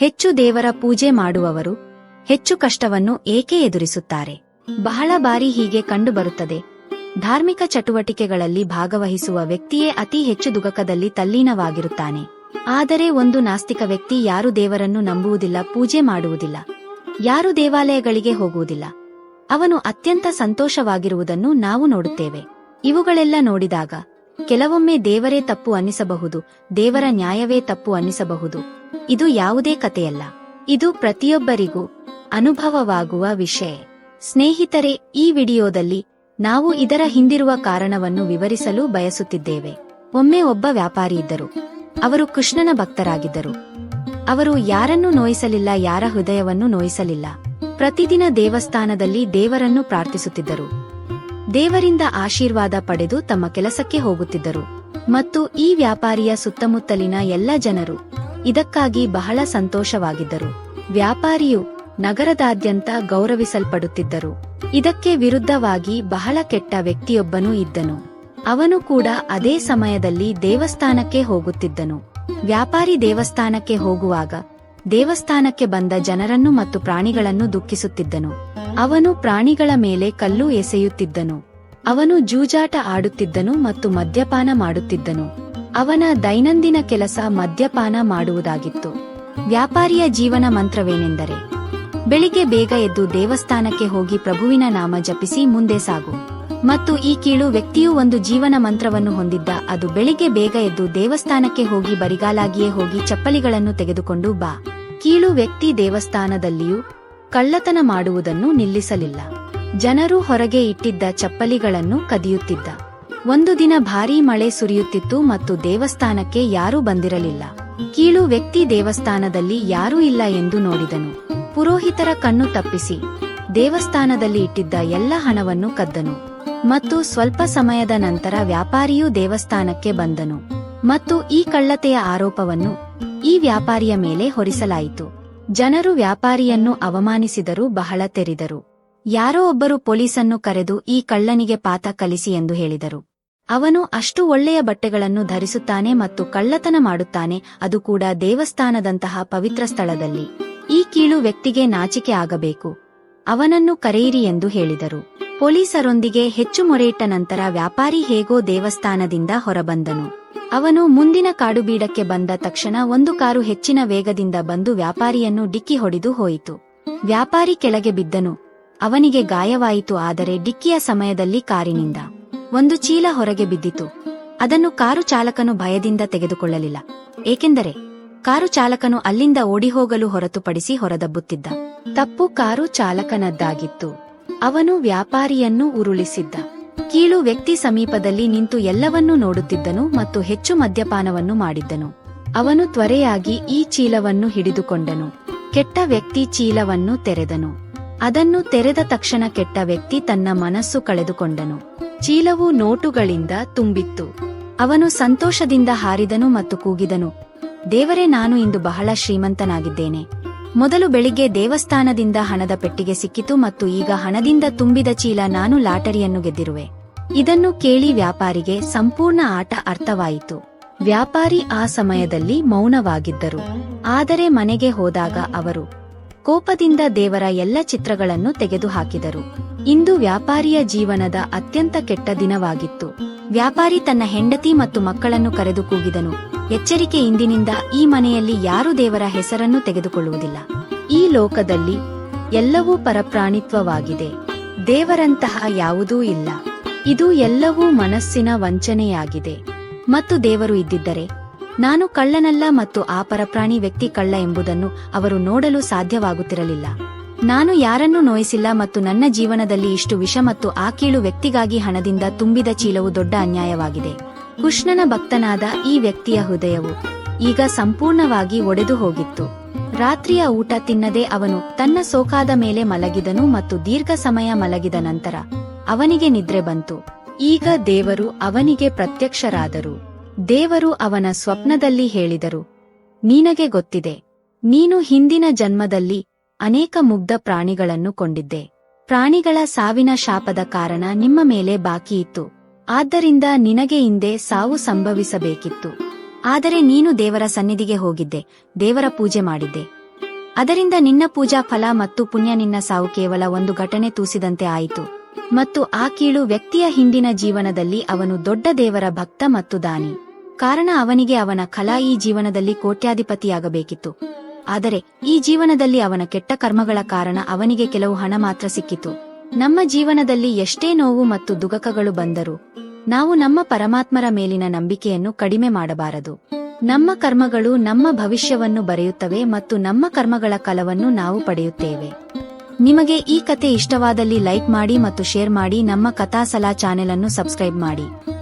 ಹೆಚ್ಚು ದೇವರ ಪೂಜೆ ಮಾಡುವವರು ಹೆಚ್ಚು ಕಷ್ಟವನ್ನು ಏಕೆ ಎದುರಿಸುತ್ತಾರೆ? ಬಹಳ ಬಾರಿ ಹೀಗೆ ಕಂಡುಬರುತ್ತದೆ. ಧಾರ್ಮಿಕ ಚಟುವಟಿಕೆಗಳಲ್ಲಿ ಭಾಗವಹಿಸುವ ವ್ಯಕ್ತಿಯೇ ಅತಿ ಹೆಚ್ಚು ದುಗಕದಲ್ಲಿ ತಲ್ಲೀನವಾಗಿರುತ್ತಾನೆ. ಆದರೆ ಒಂದು ನಾಸ್ತಿಕ ವ್ಯಕ್ತಿ ಯಾರು ದೇವರನ್ನು ನಂಬುವುದಿಲ್ಲ, ಪೂಜೆ ಮಾಡುವುದಿಲ್ಲ. ಯಾರು ದೇವಾಲಯಗಳಿಗೆ ಹೋಗುವುದಿಲ್ಲ. ಅವನು ಅತ್ಯಂತ ಸಂತೋಷವಾಗಿರುವುದನ್ನು ನಾವು ನೋಡುತ್ತೇವೆ. ಇವುಗಳೆಲ್ಲ ನೋಡಿದಾಗ ಕೆಲವೊಮ್ಮೆ ದೇವರೇ ತಪ್ಪು ಅನ್ನಿಸಬಹುದು, ದೇವರ ನ್ಯಾಯವೇ ತಪ್ಪು ಅನ್ನಿಸಬಹುದು. ಇದು ಯಾವುದೇ ಕಥೆಯಲ್ಲ. ಇದು ಪ್ರತಿಯೊಬ್ಬರಿಗೂ ಅನುಭವವಾಗುವ ವಿಷಯ. ಸ್ನೇಹಿತರೆ, ಈ ವಿಡಿಯೋದಲ್ಲಿ ನಾವು ಇದರ ಹಿಂದಿರುವ ಕಾರಣವನ್ನು ವಿವರಿಸಲು ಬಯಸುತ್ತಿದ್ದೇವೆ. ಒಮ್ಮೆ ಒಬ್ಬ ವ್ಯಾಪಾರಿ ಇದ್ದರು. ಅವರು ಕೃಷ್ಣನ ಭಕ್ತರಾಗಿದ್ದರು. ಅವರು ಯಾರನ್ನೂ ನೋಯಿಸಲಿಲ್ಲ, ಯಾರ ಹೃದಯವನ್ನು ನೋಯಿಸಲಿಲ್ಲ. ಪ್ರತಿದಿನ ದೇವಸ್ಥಾನದಲ್ಲಿ ದೇವರನ್ನು ಪ್ರಾರ್ಥಿಸುತ್ತಿದ್ದರು. ದೇವರಿಂದ ಆಶೀರ್ವಾದ ಪಡೆದು ತಮ್ಮ ಕೆಲಸಕ್ಕೆ ಹೋಗುತ್ತಿದ್ದರು. ಮತ್ತು ಈ ವ್ಯಾಪಾರಿಯ ಸುತ್ತಮುತ್ತಲಿನ ಎಲ್ಲ ಜನರು ಇದಕ್ಕಾಗಿ ಬಹಳ ಸಂತೋಷವಾಗಿದ್ದರು. ವ್ಯಾಪಾರಿಯು ನಗರದಾದ್ಯಂತ ಗೌರವಿಸಲ್ಪಡುತ್ತಿದ್ದರು. ಇದಕ್ಕೆ ವಿರುದ್ಧವಾಗಿ ಬಹಳ ಕೆಟ್ಟ ವ್ಯಕ್ತಿಯೊಬ್ಬನೂ ಇದ್ದನು. ಅವನು ಕೂಡ ಅದೇ ಸಮಯದಲ್ಲಿ ದೇವಸ್ಥಾನಕ್ಕೆ ಹೋಗುತ್ತಿದ್ದನು. ವ್ಯಾಪಾರಿ ದೇವಸ್ಥಾನಕ್ಕೆ ಹೋಗುವಾಗ ದೇವಸ್ಥಾನಕ್ಕೆ ಬಂದ ಜನರನ್ನು ಮತ್ತು ಪ್ರಾಣಿಗಳನ್ನು ದುಃಖಿಸುತ್ತಿದ್ದನು. ಅವನು ಪ್ರಾಣಿಗಳ ಮೇಲೆ ಕಲ್ಲು ಎಸೆಯುತ್ತಿದ್ದನು. ಅವನು ಜೂಜಾಟ ಆಡುತ್ತಿದ್ದನು ಮತ್ತು ಮದ್ಯಪಾನ ಮಾಡುತ್ತಿದ್ದನು. ಅವನ ದೈನಂದಿನ ಕೆಲಸ ಮದ್ಯಪಾನ ಮಾಡುವುದಾಗಿತ್ತು. ವ್ಯಾಪಾರಿಯ ಜೀವನ ಮಂತ್ರವೇನೆಂದರೆ, ಬೆಳಿಗ್ಗೆ ಬೇಗ ಎದ್ದು ದೇವಸ್ಥಾನಕ್ಕೆ ಹೋಗಿ ಪ್ರಭುವಿನ ನಾಮ ಜಪಿಸಿ ಮುಂದೆ ಸಾಗು. ಮತ್ತು ಈ ಕೀಳು ವ್ಯಕ್ತಿಯು ಒಂದು ಜೀವನ ಮಂತ್ರವನ್ನು ಹೊಂದಿದ್ದ, ಅದು ಬೆಳಿಗ್ಗೆ ಬೇಗ ಎದ್ದು ದೇವಸ್ಥಾನಕ್ಕೆ ಹೋಗಿ ಬರಿಗಾಲಾಗಿಯೇ ಹೋಗಿ ಚಪ್ಪಲಿಗಳನ್ನು ತೆಗೆದುಕೊಂಡು ಬಾ. ಕೀಳು ವ್ಯಕ್ತಿ ದೇವಸ್ಥಾನದಲ್ಲಿಯೂ ಕಳ್ಳತನ ಮಾಡುವುದನ್ನು ನಿಲ್ಲಿಸಲಿಲ್ಲ. ಜನರು ಹೊರಗೆ ಇಟ್ಟಿದ್ದ ಚಪ್ಪಲಿಗಳನ್ನು ಕದಿಯುತ್ತಿದ್ದ. ಒಂದು ದಿನ ಭಾರೀ ಮಳೆ ಸುರಿಯುತ್ತಿತ್ತು ಮತ್ತು ದೇವಸ್ಥಾನಕ್ಕೆ ಯಾರೂ ಬಂದಿರಲಿಲ್ಲ. ಕೀಳು ವ್ಯಕ್ತಿ ದೇವಸ್ಥಾನದಲ್ಲಿ ಯಾರೂ ಇಲ್ಲ ಎಂದು ನೋಡಿದನು. ಪುರೋಹಿತರ ಕಣ್ಣು ತಪ್ಪಿಸಿ. ದೇವಸ್ಥಾನದಲ್ಲಿ ಇಟ್ಟಿದ್ದ ಎಲ್ಲ ಹಣವನ್ನು ಕದ್ದನು. ಮತ್ತು ಸ್ವಲ್ಪ ಸಮಯದ ನಂತರ ವ್ಯಾಪಾರಿಯು ದೇವಸ್ಥಾನಕ್ಕೆ ಬಂದನು. ಮತ್ತು ಈ ಕಳ್ಳತೆಯ ಆರೋಪವನ್ನು ಈ ವ್ಯಾಪಾರಿಯ ಮೇಲೆ ಹೊರಿಸಲಾಯಿತು. ಜನರು ವ್ಯಾಪಾರಿಯನ್ನು ಅವಮಾನಿಸಿದರೂ, ಬಹಳ ತೆರಿದರು. ಯಾರೋ ಒಬ್ಬರು ಪೊಲೀಸನ್ನು ಕರೆದು ಈ ಕಳ್ಳನಿಗೆ ಪಾತ ಕಲಿಸಿ ಎಂದು ಹೇಳಿದರು. ಅವನು ಅಷ್ಟು ಒಳ್ಳೆಯ ಬಟ್ಟೆಗಳನ್ನು ಧರಿಸುತ್ತಾನೆ ಮತ್ತು ಕಳ್ಳತನ ಮಾಡುತ್ತಾನೆ, ಅದು ಕೂಡ ದೇವಸ್ಥಾನದಂತಹ ಪವಿತ್ರ ಸ್ಥಳದಲ್ಲಿ. ಈ ಕೀಳು ವ್ಯಕ್ತಿಗೆ ನಾಚಿಕೆ ಆಗಬೇಕು. ಅವನನ್ನು ಕರೆಯಿರಿ ಎಂದು ಹೇಳಿದರು. ಪೊಲೀಸರೊಂದಿಗೆ ಹೆಚ್ಚು ಮೊರೆಯಿಟ್ಟ ನಂತರ ವ್ಯಾಪಾರಿ ಹೇಗೋ ದೇವಸ್ಥಾನದಿಂದ ಹೊರಬಂದನು. ಅವನು ಮುಂದಿನ ಕಾಡುಬೀಡಕ್ಕೆ ಬಂದ ತಕ್ಷಣ ಒಂದು ಕಾರು ಹೆಚ್ಚಿನ ವೇಗದಿಂದ ಬಂದು ವ್ಯಾಪಾರಿಯನ್ನು ಡಿಕ್ಕಿ ಹೊಡೆದು ಹೋಯಿತು. ವ್ಯಾಪಾರಿ ಕೆಳಗೆ ಬಿದ್ದನು. ಅವನಿಗೆ ಗಾಯವಾಯಿತು, ಆದರೆ ಡಿಕ್ಕಿಯ ಸಮಯದಲ್ಲಿ ಕಾರಿನಿಂದ ಒಂದು ಚೀಲ ಹೊರಗೆ ಬಿದ್ದಿತು. ಅದನ್ನು ಕಾರು ಚಾಲಕನು ಭಯದಿಂದ ತೆಗೆದುಕೊಳ್ಳಲಿಲ್ಲ. ಏಕೆಂದರೆ, ಕಾರು ಚಾಲಕನು ಅಲ್ಲಿಂದ ಓಡಿ ಹೋಗಲು ಹೊರತುಪಡಿಸಿ ಹೊರದಬ್ಬುತ್ತಿದ್ದ. ತಪ್ಪು ಕಾರು ಚಾಲಕನದ್ದಾಗಿತ್ತು. ಅವನು ವ್ಯಾಪಾರಿಯನ್ನು ಉರುಳಿಸಿದ್ದ. ಕೀಳು ವ್ಯಕ್ತಿ ಸಮೀಪದಲ್ಲಿ ನಿಂತು ಎಲ್ಲವನ್ನೂ ನೋಡುತ್ತಿದ್ದನು ಮತ್ತು ಹೆಚ್ಚು ಮದ್ಯಪಾನವನ್ನು ಮಾಡಿದ್ದನು. ಅವನು ತ್ವರೆಯಾಗಿ ಈ ಚೀಲವನ್ನು ಹಿಡಿದುಕೊಂಡನು. ಕೆಟ್ಟ ವ್ಯಕ್ತಿ ಚೀಲವನ್ನು ತೆರೆದನು. ಅದನ್ನು ತೆರೆದ ತಕ್ಷಣ ಕೆಟ್ಟ ವ್ಯಕ್ತಿ ತನ್ನ ಮನಸ್ಸು ಕಳೆದುಕೊಂಡನು. ಚೀಲವು ನೋಟುಗಳಿಂದ ತುಂಬಿತ್ತು. ಅವನು ಸಂತೋಷದಿಂದ ಹಾರಿದನು ಮತ್ತು ಕೂಗಿದನು. ದೇವರೇ, ನಾನು ಇಂದು ಬಹಳ ಶ್ರೀಮಂತನಾಗಿದ್ದೇನೆ. ಮೊದಲು ಬೆಳಿಗ್ಗೆ ದೇವಸ್ಥಾನದಿಂದ ಹಣದ ಪೆಟ್ಟಿಗೆ ಸಿಕ್ಕಿತು ಮತ್ತು ಈಗ ಹಣದಿಂದ ತುಂಬಿದ ಚೀಲ ನಾನು ಲಾಟರಿಯನ್ನು ಗೆದ್ದಿರುವೆ. ಇದನ್ನು ಕೇಳಿ ವ್ಯಾಪಾರಿಗೆ ಸಂಪೂರ್ಣ ಆಟ ಅರ್ಥವಾಯಿತು. ವ್ಯಾಪಾರಿ ಆ ಸಮಯದಲ್ಲಿ ಮೌನವಾಗಿದ್ದರು. ಆದರೆ ಮನೆಗೆ ಹೋದಾಗ ಅವರು ಕೋಪದಿಂದ ದೇವರ ಎಲ್ಲ ಚಿತ್ರಗಳನ್ನು ತೆಗೆದುಹಾಕಿದರು. ಇಂದು ವ್ಯಾಪಾರಿಯ ಜೀವನದ ಅತ್ಯಂತ ಕೆಟ್ಟ ದಿನವಾಗಿತ್ತು. ವ್ಯಾಪಾರಿ ತನ್ನ ಹೆಂಡತಿ ಮತ್ತು ಮಕ್ಕಳನ್ನು ಕರೆದು ಕೂಗಿದನು. ಎಚ್ಚರಿಕೆ ಇಂದಿನಿಂದ ಈ ಮನೆಯಲ್ಲಿ ಯಾರೂ ದೇವರ ಹೆಸರನ್ನು ತೆಗೆದುಕೊಳ್ಳುವುದಿಲ್ಲ. ಈ ಲೋಕದಲ್ಲಿ ಎಲ್ಲವೂ ಪರಪ್ರಾಣಿತ್ವವಾಗಿದೆ. ದೇವರಂತಹ ಯಾವುದೂ ಇಲ್ಲ. ಇದು ಎಲ್ಲವೂ ಮನಸ್ಸಿನ ವಂಚನೆಯಾಗಿದೆ. ಮತ್ತು ದೇವರು ಇದ್ದಿದ್ದರೆ ನಾನು ಕಳ್ಳನಲ್ಲ ಮತ್ತು ಆ ಪರಪ್ರಾಣಿ ವ್ಯಕ್ತಿ ಕಳ್ಳ ಎಂಬುದನ್ನು ಅವರು ನೋಡಲು ಸಾಧ್ಯವಾಗುತ್ತಿರಲಿಲ್ಲ. ನಾನು ಯಾರನ್ನೂ ನೋಯಿಸಿಲ್ಲ ಮತ್ತು ನನ್ನ ಜೀವನದಲ್ಲಿ ಇಷ್ಟು ವಿಷ ಮತ್ತು ಆ ಕೀಳು ವ್ಯಕ್ತಿಗಾಗಿ ಹಣದಿಂದ ತುಂಬಿದ ಚೀಲವು ದೊಡ್ಡ ಅನ್ಯಾಯವಾಗಿದೆ. ಕೃಷ್ಣನ ಭಕ್ತನಾದ ಈ ವ್ಯಕ್ತಿಯ ಹೃದಯವು ಈಗ ಸಂಪೂರ್ಣವಾಗಿ ಒಡೆದು ಹೋಗಿತ್ತು. ರಾತ್ರಿಯ ಊಟ ತಿನ್ನದೆ ಅವನು ತನ್ನ ಸೋಕಾದ ಮೇಲೆ ಮಲಗಿದನು ಮತ್ತು ದೀರ್ಘ ಸಮಯ ಮಲಗಿದ ನಂತರ ಅವನಿಗೆ ನಿದ್ರೆ ಬಂತು. ಈಗ ದೇವರು ಅವನಿಗೆ ಪ್ರತ್ಯಕ್ಷರಾದರು. ದೇವರು ಅವನ ಸ್ವಪ್ನದಲ್ಲಿ ಹೇಳಿದರು, ನಿನಗೆ ಗೊತ್ತಿದೆ, ನೀನು ಹಿಂದಿನ ಜನ್ಮದಲ್ಲಿ ಅನೇಕ ಮುಗ್ಧ ಪ್ರಾಣಿಗಳನ್ನು ಕೊಂಡಿದ್ದೆ. ಪ್ರಾಣಿಗಳ ಸಾವಿನ ಶಾಪದ ಕಾರಣ ನಿಮ್ಮ ಮೇಲೆ ಬಾಕಿಯಿತ್ತು ಆದ್ದರಿಂದ ನಿನಗೆ ಹಿಂದೆ ಸಾವು ಸಂಭವಿಸಬೇಕಿತ್ತು. ಆದರೆ ನೀನು ದೇವರ ಸನ್ನಿಧಿಗೆ ಹೋಗಿದ್ದೆ, ದೇವರ ಪೂಜೆ ಮಾಡಿದ್ದೆ. ಅದರಿಂದ ನಿನ್ನ ಪೂಜಾ ಫಲ ಮತ್ತು ಪುಣ್ಯ ನಿನ್ನ ಸಾವು ಕೇವಲ ಒಂದು ಘಟನೆ ತೂಸಿದಂತೆ ಆಯಿತು. ಮತ್ತು ಆ ಕೀಳು ವ್ಯಕ್ತಿಯ ಹಿಂದಿನ ಜೀವನದಲ್ಲಿ ಅವನು ದೊಡ್ಡ ದೇವರ ಭಕ್ತ ಮತ್ತು ದಾನಿ. ಕಾರಣ ಅವನಿಗೆ ಅವನ ಕಲಾ ಈ ಜೀವನದಲ್ಲಿ ಕೋಟ್ಯಾಧಿಪತಿಯಾಗಬೇಕಿತ್ತು. ಆದರೆ, ಈ ಜೀವನದಲ್ಲಿ ಅವನ ಕೆಟ್ಟ ಕರ್ಮಗಳ ಕಾರಣ ಅವನಿಗೆ ಕೆಲವು ಹಣ ಮಾತ್ರ ಸಿಕ್ಕಿತು. ನಮ್ಮ ಜೀವನದಲ್ಲಿ ಎಷ್ಟೇ ನೋವು ಮತ್ತು ದುಗಕಗಳು ಬಂದರೂ, ನಾವು ನಮ್ಮ ಪರಮಾತ್ಮರ ಮೇಲಿನ ನಂಬಿಕೆಯನ್ನು ಕಡಿಮೆ ಮಾಡಬಾರದು. ನಮ್ಮ ಕರ್ಮಗಳು ನಮ್ಮ ಭವಿಷ್ಯವನ್ನು ಬರೆಯುತ್ತವೆ ಮತ್ತು ನಮ್ಮ ಕರ್ಮಗಳ ಕಲವನ್ನು ನಾವು ಪಡೆಯುತ್ತೇವೆ. ನಿಮಗೆ ಈ ಕತೆ ಇಷ್ಟವಾದಲ್ಲಿ ಲೈಕ್ ಮಾಡಿ ಮತ್ತು ಶೇರ್ ಮಾಡಿ ನಮ್ಮ ಕಥಾಸಲಾ ಚಾನೆಲ್ ಅನ್ನು ಸಬ್ಸ್ಕ್ರೈಬ್ ಮಾಡಿ.